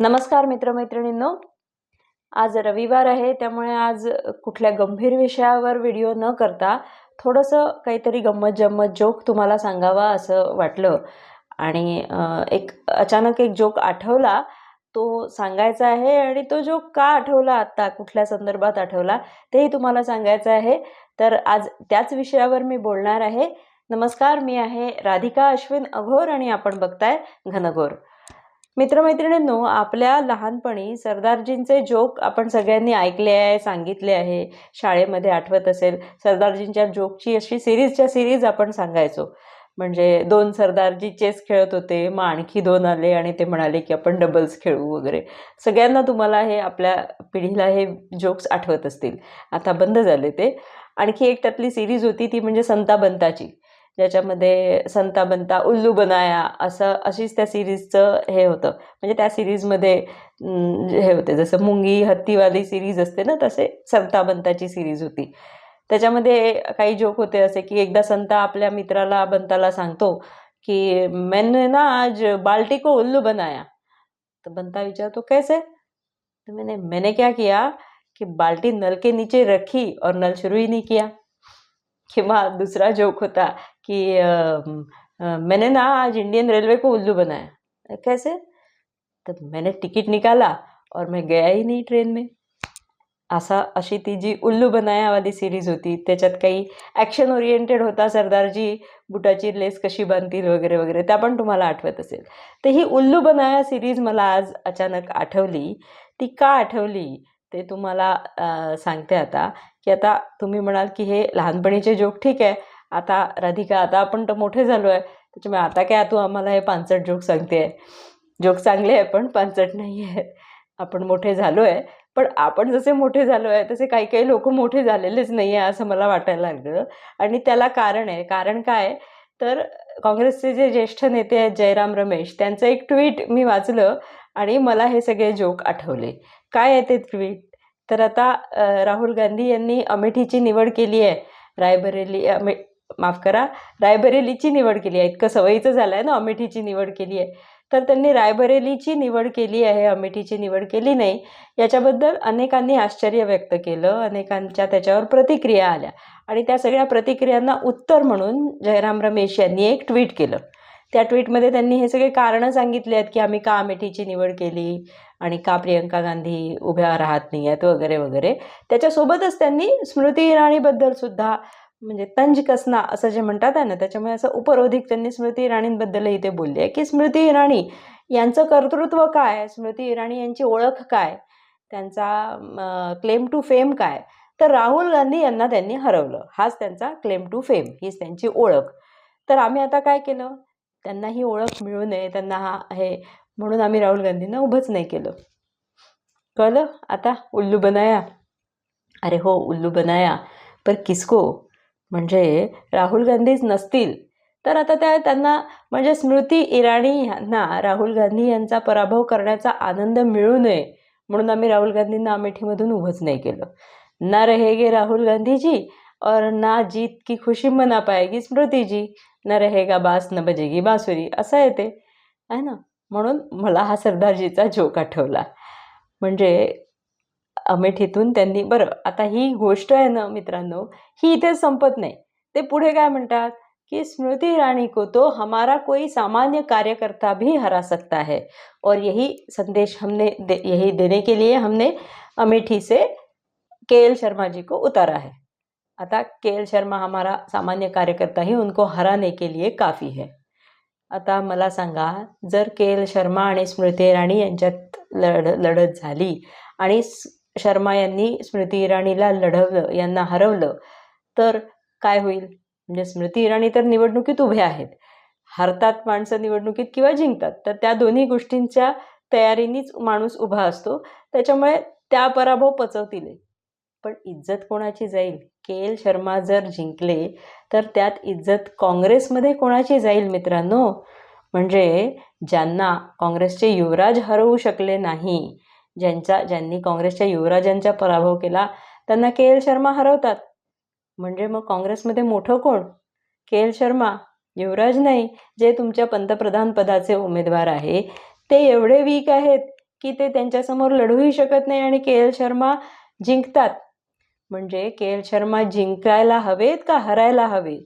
नमस्कार मित्रमैत्रिणींनो. आज रविवार आहे त्यामुळे आज कुठल्या गंभीर विषयावर व्हिडिओ न करता थोडंसं काहीतरी गंमत जम्मत जोक तुम्हाला सांगावा असं वाटलं. आणि एक अचानक एक जोक आठवला तो सांगायचा आहे आणि तो जोक का आठवला आत्ता कुठल्या संदर्भात आठवला तेही तुम्हाला सांगायचं आहे. तर आज त्याच विषयावर मी बोलणार आहे. नमस्कार मी आहे राधिका अश्विन अघोर आणि आपण बघताय घनघोर. मित्रमैत्रिणींनो आपल्या लहानपणी सरदारजींचे जोक आपण सगळ्यांनी ऐकले आहे सांगितले आहे शाळेमध्ये आठवत असेल सरदारजींच्या जोकची अशी सिरीजच्या सिरीज आपण सांगायचो. म्हणजे दोन सरदारजी चेस खेळत होते मग आणखी दोन आले आणि ते म्हणाले की आपण डबल्स खेळू वगैरे. सगळ्यांना तुम्हाला हे आपल्या पिढीला हे जोक्स आठवत असतील. आता बंद झाले ते. आणखी एक त्यातली सिरीज होती ती म्हणजे संता बंताची ज्याच्यामध्ये संता बनता उल्लू बनाया असं अशीच त्या सिरीजचं हे होतं. म्हणजे त्या सिरीजमध्ये हे होते. जसं मुंगी हत्तीवाली सिरीज असते ना तसे संता बंताची सिरीज होती. त्याच्यामध्ये काही जोक होते असे की एकदा संता आपल्या मित्राला बंताला सांगतो की मैंने ना आज बाल्टी को उल्लू बनाया. तो बंता विचारतो कैसे? तो मैंने मैंने क्या किया कि बाल्टी नल के नीचे रखी और नल शुरू ही नहीं किया. किंवा दुसरा जोक होता कि मैंने ना आज इंडियन रेलवे को उल्लू बनाया। कैसे? तर मैंने टिकट निकाला और मैं गया ही नहीं ट्रेन में। असा अशी ती जी उल्लू बनायावाली सिरीज होती। त्याच्यात काही ॲक्शन ओरिएंटेड होता सरदारजी बुटाची लेस कशी बांधतील वगैरे वगैरे त्या पण तुम्हाला आठवत असेल. तर ही उल्लू बनाया सिरीज मला आज अचानक आठवली. ती का आठवली? ते तुम्हाला सांगते आता. की आता तुम्ही म्हणाल की हे लहानपणीचे जोक ठीक आहे. आता राधिका आता आपण तर मोठे झालो आहे त्याच्यामुळे आता काय तू आम्हाला हे पानसट जोक सांगते. आहे जोक चांगले आहे पण पानसट नाही आहेत. आपण मोठे झालो आहे पण आपण जसे मोठे झालो आहे तसे काही काही लोक मोठे झालेलेच नाही आहे असं मला वाटायला लागलं. आणि त्याला कारण आहे. कारण काय? तर काँग्रेसचे जे ज्येष्ठ नेते आहेत जयराम रमेश त्यांचं एक ट्विट मी वाचलं आणि मला हे सगळे जोक आठवले. काय आहे ते ट्विट? तर आता राहुल गांधी यांनी अमेठीची निवड केली आहे. रायबरेली अमे माफ करा रायबरेलीची निवड केली आहे. इतकं सवयीचं झालं आहे ना अमेठीची निवड केली आहे. तर त्यांनी रायबरेलीची निवड केली आहे अमेठीची निवड केली नाही. याच्याबद्दल अनेकांनी आश्चर्य व्यक्त केलं अनेकांच्या त्याच्यावर प्रतिक्रिया आल्या. आणि त्या सगळ्या प्रतिक्रियांना उत्तर म्हणून जयराम रमेश यांनी एक ट्विट केलं. त्या ट्विटमध्ये त्यांनी हे सगळे कारणं सांगितले आहेत की आम्ही का अमेठीची निवड केली आणि का प्रियंका गांधी उभ्या राहत नाही आहेत वगैरे वगैरे. त्याच्यासोबतच त्यांनी स्मृती इराणीबद्दल सुद्धा म्हणजे तंज कसना असं जे म्हणतात आहे ना त्याच्यामुळे असं उपरोधिक त्यांनी स्मृती इराणींबद्दलही ते बोलले आहे. की स्मृती इराणी यांचं कर्तृत्व काय? स्मृती इराणी यांची ओळख काय? त्यांचा क्लेम टू फेम काय? तर राहुल गांधी यांना त्यांनी हरवलं. हाच त्यांचा क्लेम टू फेम हीच त्यांची ओळख. तर आम्ही आता काय केलं? त्यांना ही ओळख मिळू नये त्यांना हा हे म्हणून आम्ही राहुल गांधींना उभंच नाही केलं. कळलं? आता उल्लू बनाया. अरे हो उल्लू बनाया. पर किसको? म्हणजे राहुल गांधीच नसतील. तर आता त्या त्यांना म्हणजे स्मृती इराणी यांना राहुल गांधी यांचा पराभव करण्याचा आनंद मिळू नये म्हणून आम्ही राहुल गांधींना अमेठीमधून उभंच नाही केलं. ना रहेगे राहुल गांधीजी और ना जीत की खुशी मना पाएगी स्मृतीजी. न रहेगा बास न बजेगी बासुरी. असं येते आहे ना? म्हणून मला हा सरदारजीचा जोक आठवला. म्हणजे अमेठीतून त्यांनी बरं आता ही गोष्ट आहे ना मित्रांनो ही इथे संपत नाही. ते पुढे काय म्हणतात? कि स्मृति ईरानी को तो हमारा कोई सामान्य कार्यकर्ता भी हरा सकता है. और यही संदेश हमने दे, यही देने के लिए हमने अमेठी से के एल शर्मा जी को उतारा है। आता के एल शर्मा हमारा सामान्य कार्यकर्ता ही उनको हराने के लिए काफ़ी है। आता मला सांगा जर के एल शर्मा आणि स्मृती इराणी यांच्यात लढ लढत झाली आणि शर्मा यांनी स्मृती इराणीला लढवलं यांना हरवलं. तर काय होईल? म्हणजे स्मृती इराणी तर निवडणुकीत उभे आहेत. हरतात माणसं निवडणुकीत किंवा जिंकतात तर त्या दोन्ही गोष्टींच्या तयारीनीच माणूस उभा असतो. त्याच्यामुळे त्या पराभव पचवतील. पण इज्जत कोणाची जाईल? के एल शर्मा जर जिंकले तर त्यात इज्जत काँग्रेसमध्ये कोणाची जाईल मित्रांनो? म्हणजे ज्यांना काँग्रेसचे युवराज हरवू शकले नाही ज्यांचा ज्यांनी काँग्रेसच्या युवराजांचा पराभव केला त्यांना के एल शर्मा हरवतात. म्हणजे मग काँग्रेसमध्ये मोठं कोण? के एल शर्मा. युवराज नाही जे तुमच्या पंतप्रधान पदाचे उमेदवार आहे ते एवढे वीक आहेत की ते त्यांच्यासमोर लढूही शकत नाही आणि के एल शर्मा जिंकतात. म्हणजे के एल शर्मा जिंकायला हवेत का हरायला हवे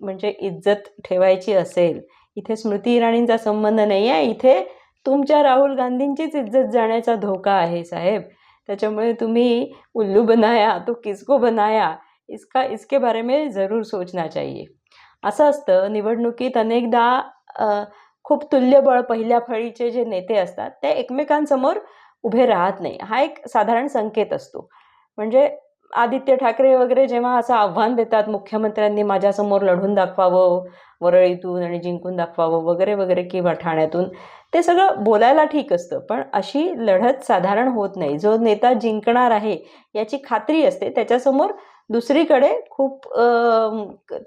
म्हणजे इज्जत ठेवायची असेल. इथे स्मृती इराणींचा संबंध नाही आहे इथे तुमच्या राहुल गांधींचीच इज्जत जाण्याचा धोका आहे साहेब. त्याच्यामुळे तुम्ही उल्लू बनाया तो किसको बनाया इसका इसके बारे में ज़रूर सोचना चाहिए. असं असतं निवडणुकीत अनेकदा खूप तुल्यबळ पहिल्या फळीचे जे नेते असतात ते एकमेकांसमोर उभे राहत नाही. हा एक साधारण संकेत असतो. म्हणजे आदित्य ठाकरे वगैरे जेव्हा असं आव्हान देतात मुख्यमंत्र्यांनी माझ्यासमोर लढून दाखवावं वरळीतून आणि जिंकून दाखवावं वगैरे वगैरे किंवा ठाण्यातून ते सगळं बोलायला ठीक असतं. पण अशी लढत साधारण होत नाही. जो नेता जिंकणार आहे याची खात्री असते. त्याच्यासमोर दुसरीकडे खूप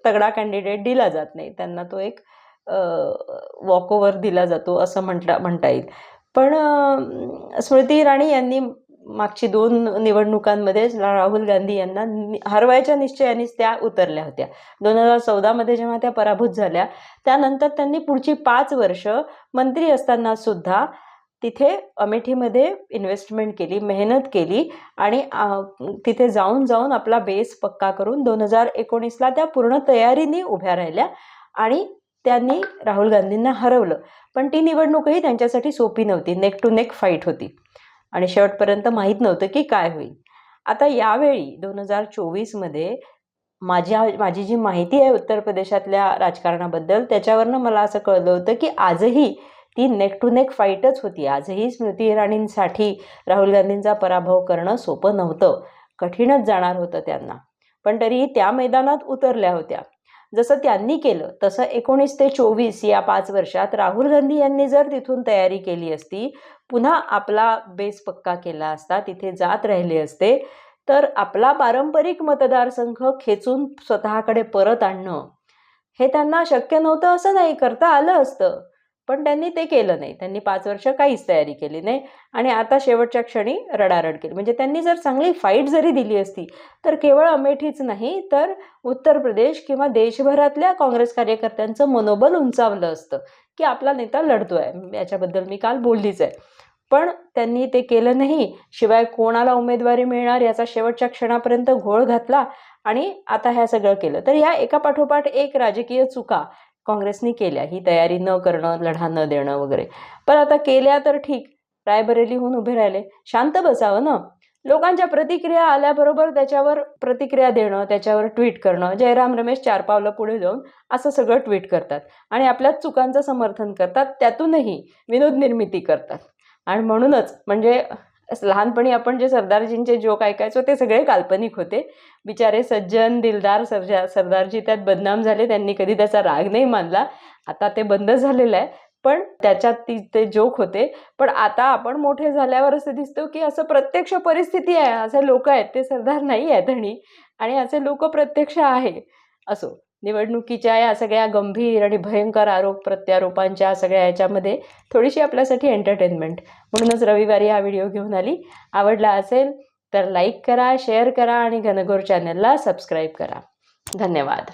तगडा कॅन्डिडेट दिला जात नाही. त्यांना तो एक वॉकओव्हर दिला जातो असं म्हटला म्हणता येईल. पण स्मृती इराणी यांनी मागची दोन निवडणुकांमध्ये राहुल गांधी यांना हरवायच्या निश्चयानेच त्या उतरल्या होत्या. दोन हजार चौदामध्ये जेव्हा त्या पराभूत झाल्या त्यानंतर त्यांनी पुढची पाच वर्ष मंत्री असताना सुद्धा तिथे अमेठीमध्ये इन्व्हेस्टमेंट केली मेहनत केली आणि तिथे जाऊन जाऊन आपला बेस पक्का करून दोन हजार एकोणीसला त्या पूर्ण तयारीने उभ्या राहिल्या आणि त्यांनी राहुल गांधींना हरवलं. पण ती निवडणूकही त्यांच्यासाठी सोपी नव्हती नेक टू नेक फाईट होती. आणि शेवटपर्यंत माहीत नव्हतं की काय होईल. आता यावेळी दोन हजार चोवीसमध्ये माझ्या माझी जी माहिती आहे उत्तर प्रदेशातल्या राजकारणाबद्दल त्याच्यावरनं मला असं कळलं होतं की आजही ती नेक टू नेक फाईटच होती. आजही स्मृती इराणींसाठी राहुल गांधींचा पराभव करणं सोपं नव्हतं. कठीणच जाणार होतं त्यांना. पण तरीही त्या मैदानात उतरल्या होत्या. जसं त्यांनी केलं तसं एकोणीस ते चोवीस या पाच वर्षात राहुल गांधी यांनी जर तिथून तयारी केली असती पुन्हा आपला बेस पक्का केला असता तिथे जात राहिले असते तर आपला पारंपरिक मतदारसंघ खेचून स्वतःकडे परत आणणं हे त्यांना शक्य नव्हतं असं नाही करता आलं असतं. पण त्यांनी ते केलं नाही. त्यांनी पाच वर्ष काहीच तयारी केली नाही आणि आता शेवटच्या क्षणी रडारड केली. म्हणजे त्यांनी जर चांगली फाईट जरी दिली असती तर केवळ अमेठीच नाही तर उत्तर प्रदेश किंवा देशभरातल्या काँग्रेस कार्यकर्त्यांचं मनोबल उंचावलं असतं की आपला नेता लढतोय. याच्याबद्दल मी काल बोललीच आहे. पण त्यांनी ते केलं नाही. शिवाय कोणाला उमेदवारी मिळणार याचा शेवटच्या क्षणापर्यंत घोळ घातला आणि आता ह्या सगळं केलं. तर ह्या एका पाठोपाठ एक राजकीय चुका काँग्रेसनी केल्या. ही तयारी न करणं लढा न देणं वगैरे. पण आता केल्या तर ठीक. रायबरेलीहून उभे राहिले. शांत बसावं ना? लोकांच्या प्रतिक्रिया आल्याबरोबर त्याच्यावर प्रतिक्रिया देणं त्याच्यावर ट्विट करणं जयराम रमेश चार पावलं पुढे जाऊन असं सगळं ट्विट करतात. आणि आपल्याच चुकांचं समर्थन करतात. त्यातूनही विनोद निर्मिती करतात. आणि म्हणूनच म्हणजे लहानपणी आपण जे सरदारजींचे जोक ऐकायचो ते सगळे काल्पनिक होते. बिचारे सज्जन दिलदार सरजा सरदारजी त्यात बदनाम झाले. त्यांनी कधी त्याचा राग नाही मानला. आता ते बंद झालेलं आहे. पण त्याच्यात ती ते जोक होते. पण आता आपण मोठे झाल्यावर असं दिसतो की असं प्रत्यक्ष परिस्थिती आहे. असे लोक आहेत. ते सरदार नाही आहेत आणि आणि असे लोक प्रत्यक्ष आहे. असो. निवडणुकीच्या या सगळ्या गंभीर आणि भयंकर आरोप प्रत्यारोपांच्या सगळ्या याच्यामध्ये थोडीशी आपल्यासाठी एंटरटेनमेंट म्हणूनच रविवारी हा व्हिडिओ घेऊन आली. आवडला असेल तर लाईक करा शेअर करा आणि घनघोर चॅनलला सबस्क्राईब करा. धन्यवाद.